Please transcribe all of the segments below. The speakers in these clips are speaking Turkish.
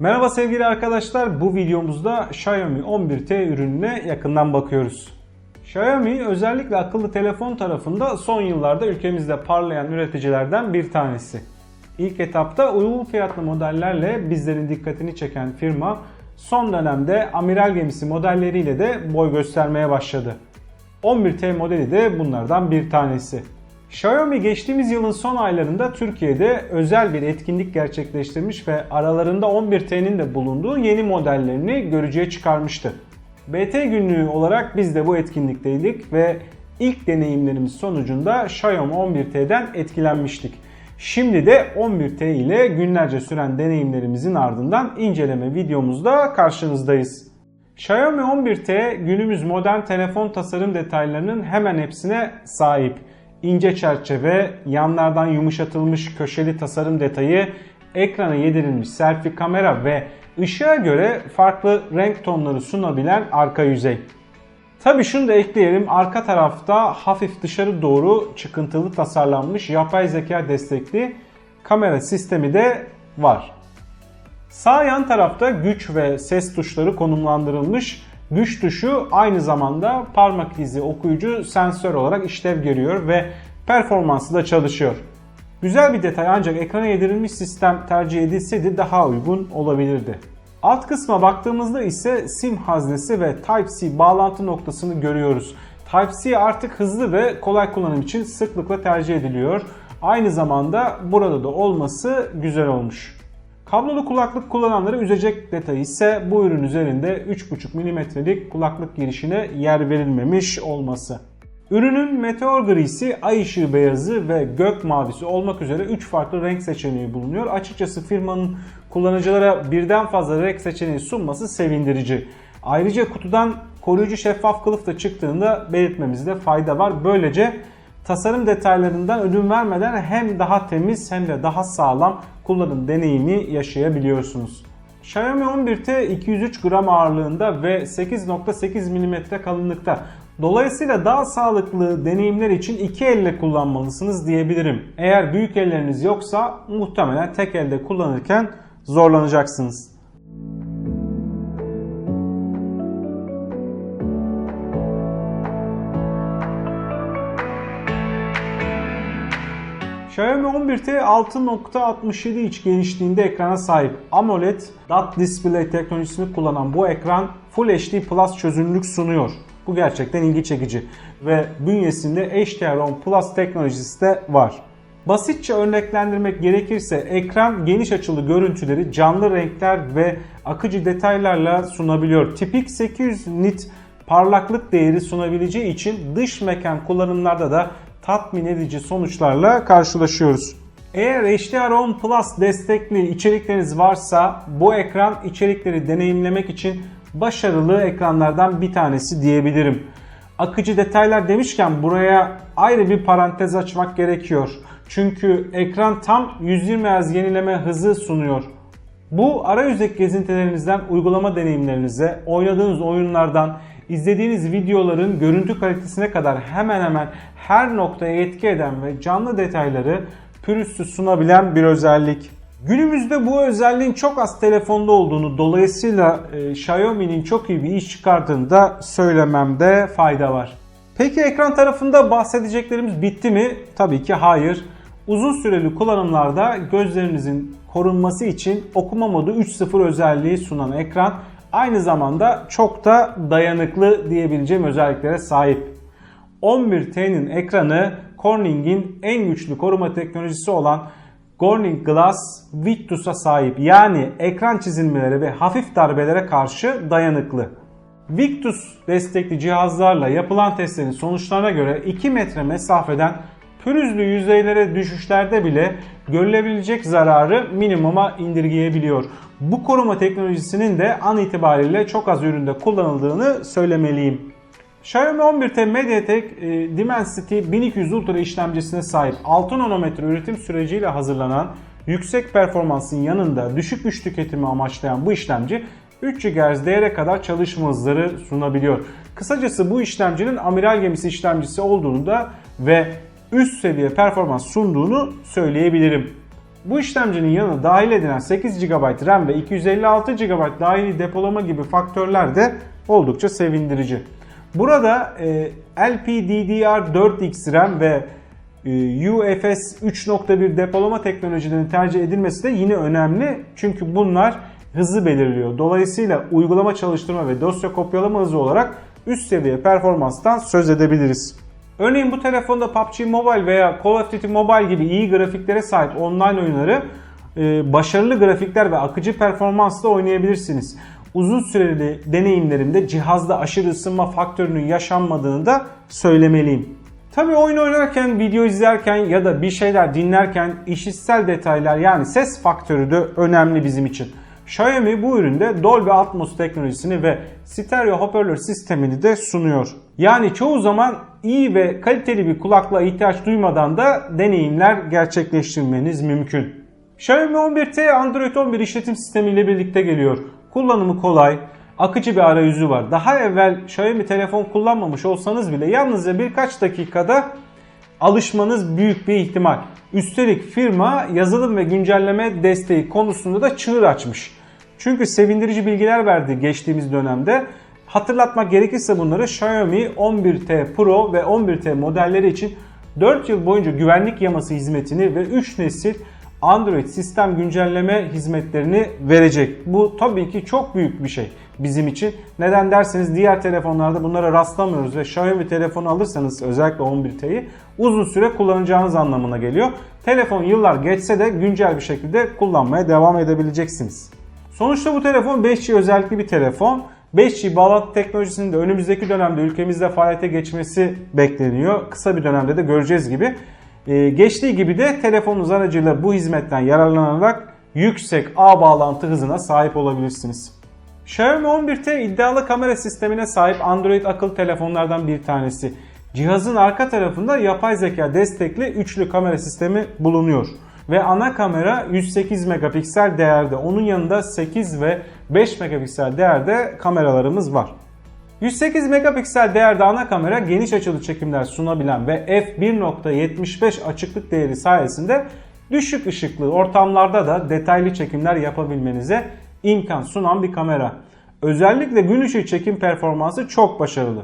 Merhaba sevgili arkadaşlar. Bu videomuzda Xiaomi 11T ürününe yakından bakıyoruz. Xiaomi özellikle akıllı telefon tarafında son yıllarda ülkemizde parlayan üreticilerden bir tanesi. İlk etapta uygun fiyatlı modellerle bizlerin dikkatini çeken firma son dönemde amiral gemisi modelleriyle de boy göstermeye başladı. 11T modeli de bunlardan bir tanesi. Xiaomi geçtiğimiz yılın son aylarında Türkiye'de özel bir etkinlik gerçekleştirmiş ve aralarında 11T'nin de bulunduğu yeni modellerini görücüye çıkarmıştı. BT günlüğü olarak biz de bu etkinlikteydik ve ilk deneyimlerimiz sonucunda Xiaomi 11T'den etkilenmiştik. Şimdi de 11T ile günlerce süren deneyimlerimizin ardından inceleme videomuzda karşınızdayız. Xiaomi 11T günümüz modern telefon tasarım detaylarının hemen hepsine sahip. İnce çerçeve, yanlardan yumuşatılmış köşeli tasarım detayı, ekrana yedirilmiş selfie kamera ve ışığa göre farklı renk tonları sunabilen arka yüzey. Tabi şunu da ekleyelim arka tarafta hafif dışarı doğru çıkıntılı tasarlanmış yapay zeka destekli kamera sistemi de var. Sağ yan tarafta güç ve ses tuşları konumlandırılmış. Güç tuşu aynı zamanda parmak izi okuyucu sensör olarak işlev görüyor ve performanslı da çalışıyor. Güzel bir detay ancak ekrana yedirilmiş sistem tercih edilseydi daha uygun olabilirdi. Alt kısma baktığımızda ise sim haznesi ve Type-C bağlantı noktasını görüyoruz. Type-C artık hızlı ve kolay kullanım için sıklıkla tercih ediliyor. Aynı zamanda burada da olması güzel olmuş. Kablolu kulaklık kullananları üzecek detay ise bu ürün üzerinde 3.5 mm'lik kulaklık girişine yer verilmemiş olması. Ürünün meteor grisi, ay ışığı beyazı ve gök mavisi olmak üzere 3 farklı renk seçeneği bulunuyor. Açıkçası firmanın kullanıcılara birden fazla renk seçeneği sunması sevindirici. Ayrıca kutudan koruyucu şeffaf kılıf da çıktığında belirtmemizde fayda var. Böylece tasarım detaylarından ödün vermeden hem daha temiz hem de daha sağlam kullanım deneyimi yaşayabiliyorsunuz. Xiaomi 11T 203 gram ağırlığında ve 8.8 mm kalınlıkta. Dolayısıyla daha sağlıklı deneyimler için iki elle kullanmalısınız diyebilirim. Eğer büyük elleriniz yoksa muhtemelen tek elde kullanırken zorlanacaksınız. Xiaomi 11T 6.67 inç genişliğinde ekrana sahip AMOLED dot display teknolojisini kullanan bu ekran Full HD Plus çözünürlük sunuyor. Bu gerçekten ilgi çekici ve bünyesinde HDR10 Plus teknolojisi de var. Basitçe örneklendirmek gerekirse ekran geniş açılı görüntüleri canlı renkler ve akıcı detaylarla sunabiliyor. Tipik 800 nit parlaklık değeri sunabileceği için dış mekan kullanımlarda da tatmin edici sonuçlarla karşılaşıyoruz. Eğer HDR10 Plus destekli içerikleriniz varsa bu ekran içerikleri deneyimlemek için başarılı ekranlardan bir tanesi diyebilirim. Akıcı detaylar demişken buraya ayrı bir parantez açmak gerekiyor. Çünkü ekran tam 120 Hz yenileme hızı sunuyor. Bu arayüzdeki gezintilerinizden uygulama deneyimlerinize, oynadığınız oyunlardan, izlediğiniz videoların görüntü kalitesine kadar hemen hemen her noktaya etki eden ve canlı detayları pürüzsüz sunabilen bir özellik. Günümüzde bu özelliğin çok az telefonda olduğunu dolayısıyla e, Xiaomi'nin çok iyi bir iş çıkardığını da söylememde fayda var. Peki ekran tarafında bahsedeceklerimiz bitti mi? Tabii ki hayır. Uzun süreli kullanımlarda gözlerinizin korunması için okuma modu 3.0 özelliği sunan ekran aynı zamanda çok da dayanıklı diyebileceğim özelliklere sahip. 11T'nin ekranı Corning'in en güçlü koruma teknolojisi olan Corning Glass Victus'a sahip yani ekran çizilmeleri ve hafif darbelere karşı dayanıklı. Victus destekli cihazlarla yapılan testlerin sonuçlarına göre 2 metre mesafeden pürüzlü yüzeylere düşüşlerde bile görülebilecek zararı minimuma indirgeyebiliyor. Bu koruma teknolojisinin de an itibariyle çok az üründe kullanıldığını söylemeliyim. Xiaomi 11T MediaTek e, Dimensity 1200 Ultra işlemcisine sahip 6 nanometre üretim süreciyle hazırlanan yüksek performansın yanında düşük güç tüketimi amaçlayan bu işlemci 3 GHz değere kadar çalışma hızları sunabiliyor. Kısacası bu işlemcinin amiral gemisi işlemcisi olduğunu da ve üst seviye performans sunduğunu söyleyebilirim. Bu işlemcinin yanına dahil edilen 8 GB RAM ve 256 GB dahili depolama gibi faktörler de oldukça sevindirici. Burada e, LPDDR4X RAM ve e, UFS 3.1 depolama teknolojilerinin tercih edilmesi de yine önemli. Çünkü bunlar hızı belirliyor. Dolayısıyla uygulama çalıştırma ve dosya kopyalama hızı olarak üst seviye performanstan söz edebiliriz. Örneğin bu telefonda PUBG Mobile veya Call of Duty Mobile gibi iyi grafiklere sahip online oyunları e, başarılı grafikler ve akıcı performansla oynayabilirsiniz. Uzun süreli deneyimlerimde cihazda aşırı ısınma faktörünün yaşanmadığını da söylemeliyim. Tabi oyun oynarken, video izlerken ya da bir şeyler dinlerken işitsel detaylar yani ses faktörü de önemli bizim için. Xiaomi bu üründe Dolby Atmos teknolojisini ve stereo hoparlör sistemini de sunuyor. Yani çoğu zaman iyi ve kaliteli bir kulaklığa ihtiyaç duymadan da deneyimler gerçekleştirmeniz mümkün. Xiaomi 11T Android 11 işletim sistemiyle birlikte geliyor. Kullanımı kolay, akıcı bir arayüzü var. Daha evvel Xiaomi telefon kullanmamış olsanız bile yalnızca birkaç dakikada alışmanız büyük bir ihtimal. Üstelik firma yazılım ve güncelleme desteği konusunda da çığır açmış. Çünkü sevindirici bilgiler verdi geçtiğimiz dönemde. Hatırlatmak gerekirse bunları Xiaomi 11T Pro ve 11T modelleri için 4 yıl boyunca güvenlik yaması hizmetini ve 3 nesil Android sistem güncelleme hizmetlerini verecek. Bu tabii ki çok büyük bir şey bizim için. Neden derseniz diğer telefonlarda bunlara rastlamıyoruz ve Xiaomi telefonu alırsanız özellikle 11T'yi uzun süre kullanacağınız anlamına geliyor. Telefon yıllar geçse de güncel bir şekilde kullanmaya devam edebileceksiniz. Sonuçta bu telefon 5G özellikli bir telefon. 5G bağlantı teknolojisinin de önümüzdeki dönemde ülkemizde faaliyete geçmesi bekleniyor. Kısa bir dönemde de göreceğiz gibi. Ee, geçtiği gibi de telefonunuz aracıyla bu hizmetten yararlanarak yüksek ağ bağlantı hızına sahip olabilirsiniz. Xiaomi 11T iddialı kamera sistemine sahip Android akıllı telefonlardan bir tanesi. Cihazın arka tarafında yapay zeka destekli üçlü kamera sistemi bulunuyor. Ve ana kamera 108 megapiksel değerde. Onun yanında 8 ve 5 megapiksel değerde kameralarımız var. 108 megapiksel değerde ana kamera geniş açılı çekimler sunabilen ve f1.75 açıklık değeri sayesinde düşük ışıklı ortamlarda da detaylı çekimler yapabilmenize imkan sunan bir kamera. Özellikle gün ışığı çekim performansı çok başarılı.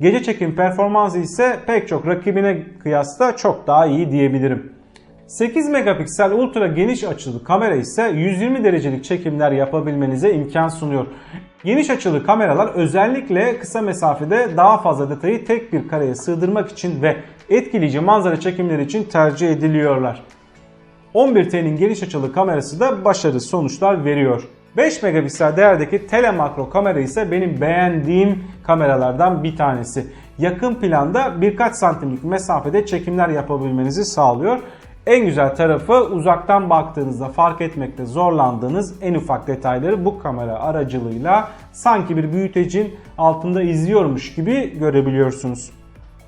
Gece çekim performansı ise pek çok rakibine kıyasla çok daha iyi diyebilirim. 8 megapiksel ultra geniş açılı kamera ise 120 derecelik çekimler yapabilmenize imkan sunuyor. Geniş açılı kameralar özellikle kısa mesafede daha fazla detayı tek bir kareye sığdırmak için ve etkileyici manzara çekimleri için tercih ediliyorlar. 11T'nin geniş açılı kamerası da başarılı sonuçlar veriyor. 5 megapiksel değerdeki telemakro kamera ise benim beğendiğim kameralardan bir tanesi. Yakın planda birkaç santimlik mesafede çekimler yapabilmenizi sağlıyor. En güzel tarafı uzaktan baktığınızda fark etmekte zorlandığınız en ufak detayları bu kamera aracılığıyla sanki bir büyütecin altında izliyormuş gibi görebiliyorsunuz.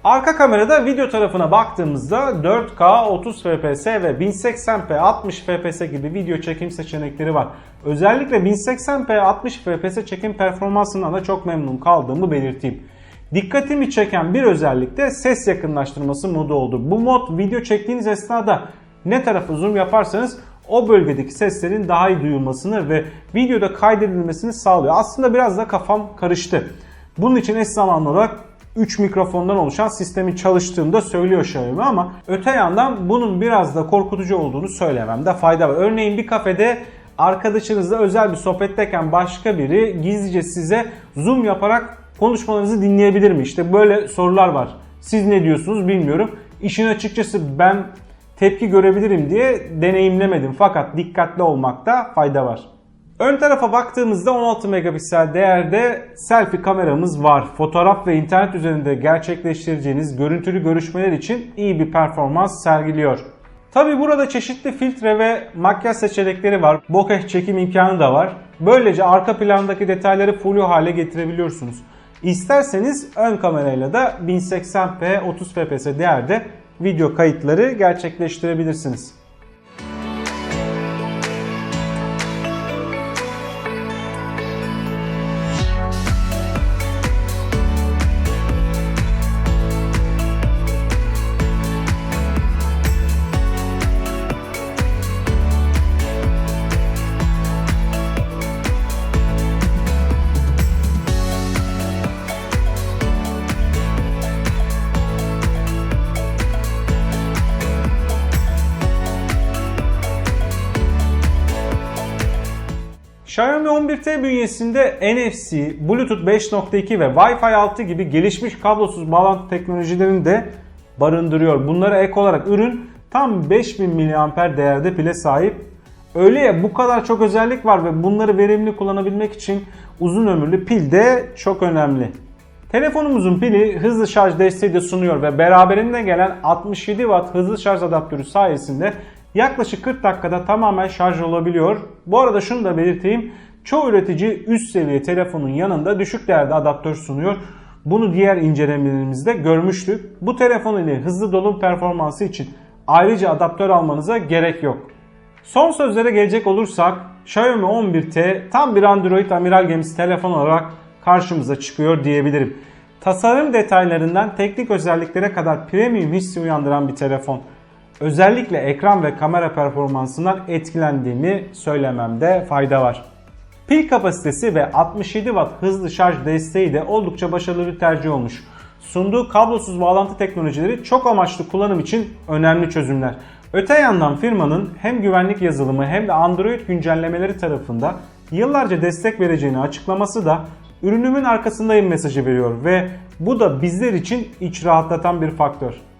Arka kamerada video tarafına baktığımızda 4K 30 fps ve 1080p 60 fps gibi video çekim seçenekleri var. Özellikle 1080p 60 fps çekim performansından da çok memnun kaldığımı belirteyim. Dikkatimi çeken bir özellik de ses yakınlaştırması modu oldu. Bu mod video çektiğiniz esnada ne tarafa zoom yaparsanız o bölgedeki seslerin daha iyi duyulmasını ve videoda kaydedilmesini sağlıyor. Aslında biraz da kafam karıştı. Bunun için eş zamanlı olarak 3 mikrofondan oluşan sistemin çalıştığını da söylüyor Xiaomi ama öte yandan bunun biraz da korkutucu olduğunu söylememde fayda var. Örneğin bir kafede arkadaşınızla özel bir sohbetteyken başka biri gizlice size zoom yaparak konuşmalarınızı dinleyebilir mi? İşte böyle sorular var. Siz ne diyorsunuz bilmiyorum. İşin açıkçası ben tepki görebilirim diye deneyimlemedim. Fakat dikkatli olmakta fayda var. Ön tarafa baktığımızda 16 megapiksel değerde selfie kameramız var. Fotoğraf ve internet üzerinde gerçekleştireceğiniz görüntülü görüşmeler için iyi bir performans sergiliyor. Tabi burada çeşitli filtre ve makyaj seçenekleri var. Bokeh çekim imkanı da var. Böylece arka plandaki detayları flu hale getirebiliyorsunuz. İsterseniz ön kamerayla da 1080p 30 fps değerde video kayıtları gerçekleştirebilirsiniz. Xiaomi 11T bünyesinde NFC, Bluetooth 5.2 ve Wi-Fi 6 gibi gelişmiş kablosuz bağlantı teknolojilerini de barındırıyor. Bunlara ek olarak ürün tam 5000 mAh değerde pile sahip. Öyle ya bu kadar çok özellik var ve bunları verimli kullanabilmek için uzun ömürlü pil de çok önemli. Telefonumuzun pili hızlı şarj desteği de sunuyor ve beraberinde gelen 67 Watt hızlı şarj adaptörü sayesinde yaklaşık 40 dakikada tamamen şarj olabiliyor. Bu arada şunu da belirteyim. Çoğu üretici üst seviye telefonun yanında düşük değerde adaptör sunuyor. Bunu diğer incelemelerimizde görmüştük. Bu telefon ile hızlı dolum performansı için ayrıca adaptör almanıza gerek yok. Son sözlere gelecek olursak Xiaomi 11T tam bir Android amiral gemisi telefon olarak karşımıza çıkıyor diyebilirim. Tasarım detaylarından teknik özelliklere kadar premium hissi uyandıran bir telefon. Özellikle ekran ve kamera performansından etkilendiğimi söylememde fayda var. Pil kapasitesi ve 67 Watt hızlı şarj desteği de oldukça başarılı bir tercih olmuş. Sunduğu kablosuz bağlantı teknolojileri çok amaçlı kullanım için önemli çözümler. Öte yandan firmanın hem güvenlik yazılımı hem de Android güncellemeleri tarafında yıllarca destek vereceğini açıklaması da ürünümün arkasındayım mesajı veriyor ve bu da bizler için iç rahatlatan bir faktör.